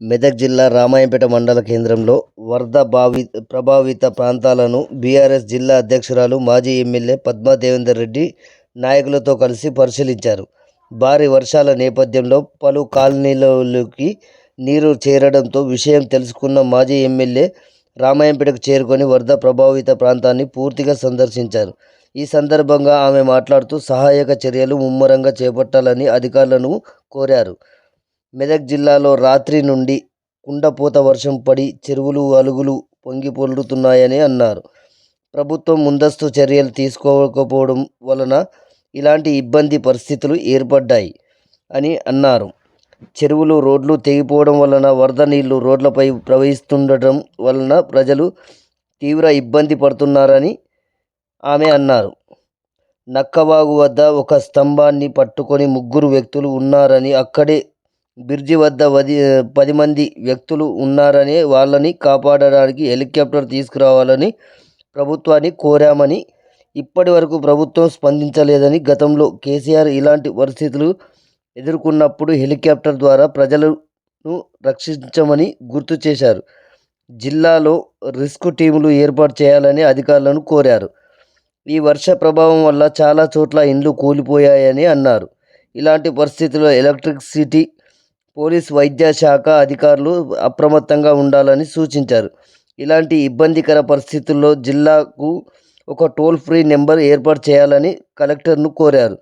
మెదక్ జిల్లా రామాయంపేట మండల కేంద్రంలో వరద బావి ప్రభావిత ప్రాంతాలను బీఆర్ఎస్ జిల్లా అధ్యక్షురాలు మాజీ ఎమ్మెల్యే పద్మా దేవేందర్ రెడ్డి నాయకులతో కలిసి పరిశీలించారు. భారీ వర్షాల నేపథ్యంలో పలు కాలనీలలోకి నీరు చేరడంతో విషయం తెలుసుకున్న మాజీ ఎమ్మెల్యే రామాయంపేటకు చేరుకొని వరద ప్రభావిత ప్రాంతాన్ని పూర్తిగా సందర్శించారు. ఈ సందర్భంగా ఆమె మాట్లాడుతూ సహాయక చర్యలు ముమ్మరంగా చేపట్టాలని అధికారులను కోరారు. మెదక్ జిల్లాలో రాత్రి నుండి కుండపోత వర్షం పడి చెరువులు అలుగులు పొంగి పొర్లుతున్నాయని అన్నారు. ప్రభుత్వం ముందస్తు చర్యలు తీసుకోకపోవడం వలన ఇలాంటి ఇబ్బంది పరిస్థితులు ఏర్పడ్డాయి అని అన్నారు. చెరువులు రోడ్లు తెగిపోవడం వలన వరద నీళ్ళు రోడ్లపై ప్రవహిస్తుండటం వలన ప్రజలు తీవ్ర ఇబ్బంది పడుతున్నారని ఆమె అన్నారు. నక్కవాగు వద్ద ఒక స్తంభాన్ని పట్టుకొని ముగ్గురు వ్యక్తులు ఉన్నారని అక్కడే బ్రిడ్జి వద్ద వది పది మంది వ్యక్తులు ఉన్నారని వాళ్ళని కాపాడడానికి హెలికాప్టర్ తీసుకురావాలని ప్రభుత్వాన్ని కోరామని ఇప్పటి వరకు ప్రభుత్వం స్పందించలేదని గతంలో కేసీఆర్ ఇలాంటి పరిస్థితులు ఎదుర్కొన్నప్పుడు హెలికాప్టర్ ద్వారా ప్రజలను రక్షించమని గుర్తు చేశారు. జిల్లాలో రిస్క్ టీములు ఏర్పాటు చేయాలని అధికారులను కోరారు. ఈ వర్ష ప్రభావం వల్ల చాలా చోట్ల ఇండ్లు కూలిపోయాయని అన్నారు. ఇలాంటి పరిస్థితుల్లో ఎలక్ట్రిసిటీ పోలీస్ వైద్య శాఖ అధికారులు అప్రమత్తంగా ఉండాలని సూచించారు. ఇలాంటి ఇబ్బందికర పరిస్థితుల్లో జిల్లాకు ఒక టోల్ ఫ్రీ నెంబర్ ఏర్పాటు చేయాలని కలెక్టర్ను కోరారు.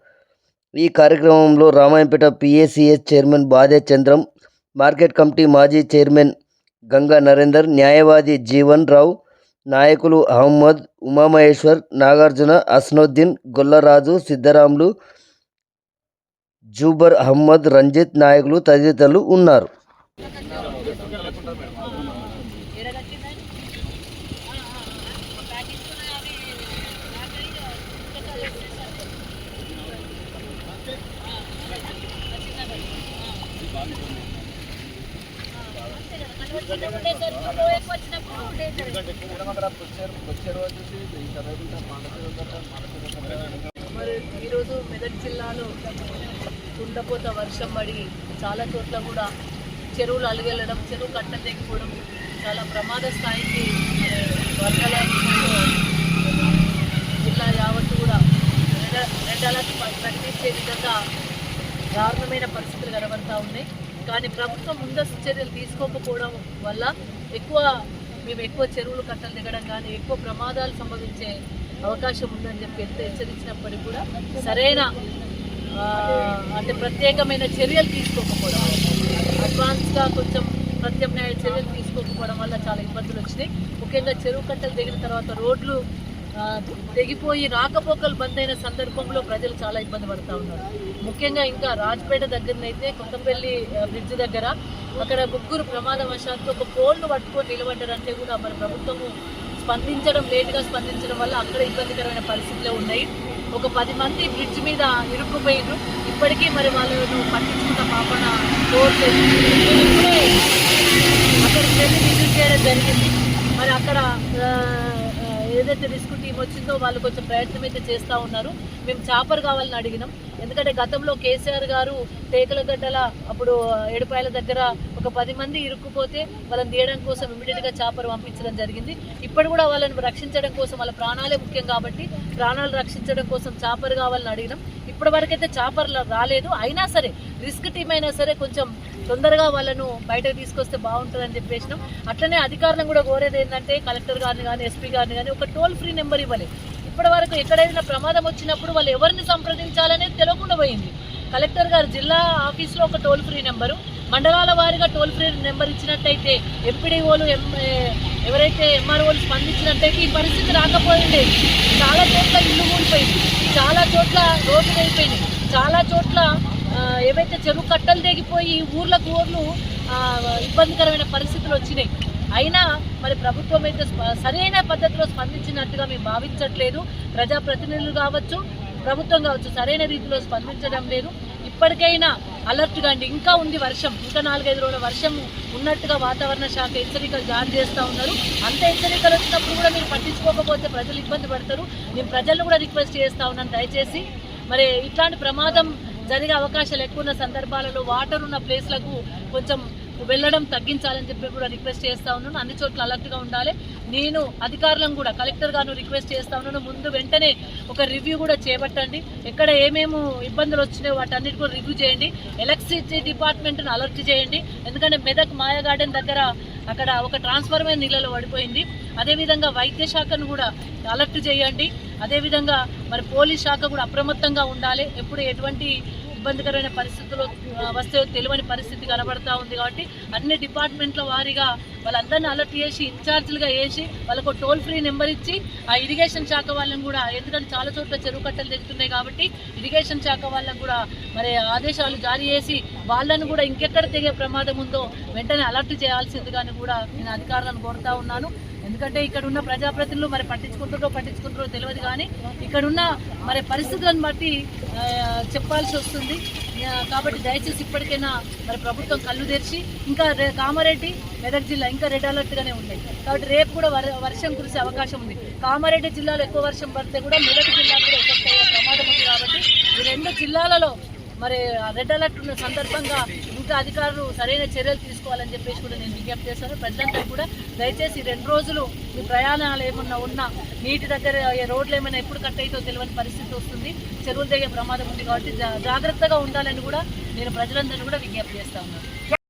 ఈ కార్యక్రమంలో Ramayampet PACS chairman Bade Chandram market committee మాజీ చైర్మన్ గంగా నరేందర్ న్యాయవాది జీవన్ రావు నాయకులు అహ్మద్ ఉమామహేశ్వర్ నాగార్జున అస్నోద్దీన్ గొల్లరాజు సిద్ధరాములు జూబర్ అహ్మద్ రంజిత్ నాయకులు తదితరులు ఉన్నారు. మరి ఈరోజు మెదక్ జిల్లాలో కుండపోత వర్షం పడి చాలా చోట్ల కూడా చెరువులు అలుగెళ్ళడం చెరువు కట్టలు తెగిపోవడం చాలా ప్రమాద స్థాయికి మరి వరదల జిల్లా యావత్తు కూడా రెడ్ రెడ్ ప్రకటించే విధంగా దారుణమైన పరిస్థితులు కనబడతా ఉన్నాయి. కానీ ప్రభుత్వం ముందస్తు చర్యలు తీసుకోకపోవడం వల్ల ఎక్కువ మేము ఎక్కువ చెరువులు కట్టలు దిగడం కానీ ఎక్కువ ప్రమాదాలు సంభవించే అవకాశం ఉందని చెప్పి ఎంత హెచ్చరించినప్పటికీ కూడా సరైన అంటే ప్రత్యేకమైన చర్యలు తీసుకోకపోవడం. అడ్వాన్స్గా కొంచెం ప్రత్యామ్నాయ చర్యలు తీసుకోకపోవడం వల్ల చాలా ఇబ్బందులు వచ్చినాయి. ముఖ్యంగా చెరువు కట్టలు దిగిన తర్వాత రోడ్లు తెగిపోయి రాకపోకలు బంద్ అయిన సందర్భంలో ప్రజలు చాలా ఇబ్బంది పడుతూ ఉన్నారు. ముఖ్యంగా ఇంకా రాజ్పేట దగ్గరనైతే కొత్తపల్లి బ్రిడ్జ్ దగ్గర అక్కడ ముగ్గురు ప్రమాదవశాత్తు ఒక పోల్ను పట్టుకొని నిలబడ్డారంటే కూడా మన ప్రభుత్వము స్పందించడం లేటుగా స్పందించడం వల్ల అక్కడ ఇబ్బందికరమైన పరిస్థితులు ఉన్నాయి. ఒక పది మంది బ్రిడ్జ్ మీద ఇరుక్కుపోయారు ఇప్పటికీ మరి వాళ్ళను పట్టించుకున్న పాపన కోరలేదు ఇప్పుడే అక్కడికి వెళ్ళి విజిట్ చేయడం జరిగింది. మరి అక్కడ ఏదైతే రిస్క్ టీం వచ్చిందో వాళ్ళు కొంచెం ప్రయత్నం అయితే చేస్తూ ఉన్నారు. మేము చాపర్ కావాలని అడిగినాం. ఎందుకంటే గతంలో కేసీఆర్ గారు టేకలగడ్డల అప్పుడు ఏడుపాయల దగ్గర ఒక పది మంది ఇరుక్కుపోతే వాళ్ళని తీయడం కోసం ఇమీడియట్గా చాపర్ పంపించడం జరిగింది. ఇప్పుడు కూడా వాళ్ళని రక్షించడం కోసం వాళ్ళ ప్రాణాలే ముఖ్యం కాబట్టి ప్రాణాలు రక్షించడం కోసం చాపర్ కావాలని అడిగినాం. ఇప్పటి వరకైతే చాపర్లు రాలేదు. అయినా సరే రిస్క్ టీం అయినా సరే కొంచెం తొందరగా వాళ్ళను బయటకు తీసుకొస్తే బాగుంటుందని చెప్పేసినాం. అట్లనే అధికారులను కూడా కోరేది ఏంటంటే కలెక్టర్ గారిని కానీ ఎస్పీ గారిని కానీ ఒక టోల్ ఫ్రీ నెంబర్ ఇవ్వాలి. ఇప్పటి వరకు ఎక్కడైనా ప్రమాదం వచ్చినప్పుడు వాళ్ళు ఎవరిని సంప్రదించాలనేది తెలియకుండా పోయింది. కలెక్టర్ గారు జిల్లా ఆఫీస్లో ఒక టోల్ ఫ్రీ నెంబరు మండలాల వారీగా టోల్ ఫ్రీ నెంబర్ ఇచ్చినట్టయితే ఎంపీడీఓలు ఎం ఎవరైతే ఎంఆర్ఓలు స్పందించినట్టయితే ఈ పరిస్థితి రాకపోయింది. చాలా చోట్ల ఇల్లు కూలిపోయింది చాలా చోట్ల రోడ్లు వెళ్ళిపోయినాయి చాలా చోట్ల ఏవైతే చెరువు కట్టలు తెగిపోయి ఊర్లకు ఊర్లు ఇబ్బందికరమైన పరిస్థితులు వచ్చినాయి. అయినా మరి ప్రభుత్వం అయితే సరైన పద్ధతిలో స్పందించినట్టుగా మేము భావించట్లేదు. ప్రజాప్రతినిధులు కావచ్చు ప్రభుత్వం కావచ్చు సరైన రీతిలో స్పందించడం లేదు. ఇప్పటికైనా అలర్ట్ అండి ఇంకా ఉంది వర్షం. ఇంకా నాలుగైదు రోజుల వర్షం ఉన్నట్టుగా వాతావరణ శాఖ హెచ్చరికలు జారీ చేస్తూ ఉన్నారు. అంత హెచ్చరికలు వచ్చినప్పుడు కూడా మీరు పట్టించుకోకపోతే ప్రజలు ఇబ్బంది పడతారు. నేను ప్రజలను కూడా రిక్వెస్ట్ చేస్తూ ఉన్నాను. దయచేసి మరి ఇట్లాంటి ప్రమాదం జరిగే అవకాశాలు ఎక్కువ ఉన్న సందర్భాలలో వాటర్ ఉన్న ప్లేస్లకు కొంచెం వెళ్ళడం తగ్గించాలని చెప్పి కూడా రిక్వెస్ట్ చేస్తా ఉన్నాను. అన్ని చోట్ల అలర్ట్గా ఉండాలి. నేను అధికారులను కూడా కలెక్టర్ గారు రిక్వెస్ట్ చేస్తా ఉన్నాను. ముందు వెంటనే ఒక రివ్యూ కూడా చేపట్టండి. ఎక్కడ ఏమేమి ఇబ్బందులు వచ్చినాయో వాటన్నిటి కూడా రివ్యూ చేయండి. ఎలక్ట్రిసిటీ డిపార్ట్మెంట్ను అలర్ట్ చేయండి. ఎందుకంటే మెదక్ మాయా గార్డెన్ దగ్గర అక్కడ ఒక ట్రాన్స్ఫార్మర్ నీళ్ళలో పడిపోయింది. అదేవిధంగా వైద్య శాఖను కూడా అలర్ట్ చేయండి. అదేవిధంగా మరి పోలీస్ శాఖ కూడా అప్రమత్తంగా ఉండాలి. ఎప్పుడు ఎటువంటి ఇబ్బందికరమైన పరిస్థితులు వస్తే తెలియని పరిస్థితి కనబడతా ఉంది కాబట్టి అన్ని డిపార్ట్మెంట్ల వారీగా వాళ్ళందరినీ అలర్ట్ చేసి ఇన్ఛార్జీలుగా వేసి వాళ్ళకు టోల్ ఫ్రీ నెంబర్ ఇచ్చి ఆ ఇరిగేషన్ శాఖ వాళ్ళని కూడా ఎందుకంటే చాలా చోట్ల చెరువు కట్టలు తెగుతున్నాయి కాబట్టి ఇరిగేషన్ శాఖ వాళ్ళకు కూడా మరి ఆదేశాలు జారీ చేసి వాళ్ళను కూడా ఇంకెక్కడ తెగే ప్రమాదం ఉందో వెంటనే అలర్ట్ చేయాల్సిందిగాని కూడా నేను అధికారులను కోరుతా ఉన్నాను. ఎందుకంటే ఇక్కడ ఉన్న ప్రజాప్రతినిధులు మరి పట్టించుకుంటారో పట్టించుకుంటారో తెలియదు కానీ ఇక్కడ ఉన్న మరి పరిస్థితులను బట్టి చెప్పాల్సి వస్తుంది. కాబట్టి దయచేసి ఇప్పటికైనా మరి ప్రభుత్వం కళ్ళు తెరిచి ఇంకా కామారెడ్డి మెదక్ జిల్లా ఇంకా రెడ్ అలర్ట్గానే ఉన్నాయి. కాబట్టి రేపు కూడా వర్షం కురిసే అవకాశం ఉంది. కామారెడ్డి జిల్లాలో ఎక్కువ వర్షం పడితే కూడా మెదక్ జిల్లా కూడా ఎఫెక్ట్ అయ్యే ప్రమాదం ఉంది కాబట్టి ఈ రెండు జిల్లాలలో మరి రెడ్ అలర్ట్ ఉన్న సందర్భంగా ఇంకా అధికారులు సరైన చర్యలు తీసుకోవాలని చెప్పేసి కూడా నేను విజ్ఞప్తి చేస్తాను ప్రజలంతా కూడా దయచేసి రెండు రోజులు మీ ప్రయాణాలు ఏమన్నా ఉన్నా నీటి దగ్గర రోడ్లు ఏమైనా ఎప్పుడు కట్ అవుతో తెలియని పరిస్థితి వస్తుంది. చెరువులు తెగే ప్రమాదం ఉంది కాబట్టి జా- జాగ్రత్తగా ఉండాలని కూడా నేను ప్రజలందరినీ కూడా విజ్ఞప్తి చేస్తా ఉన్నాను.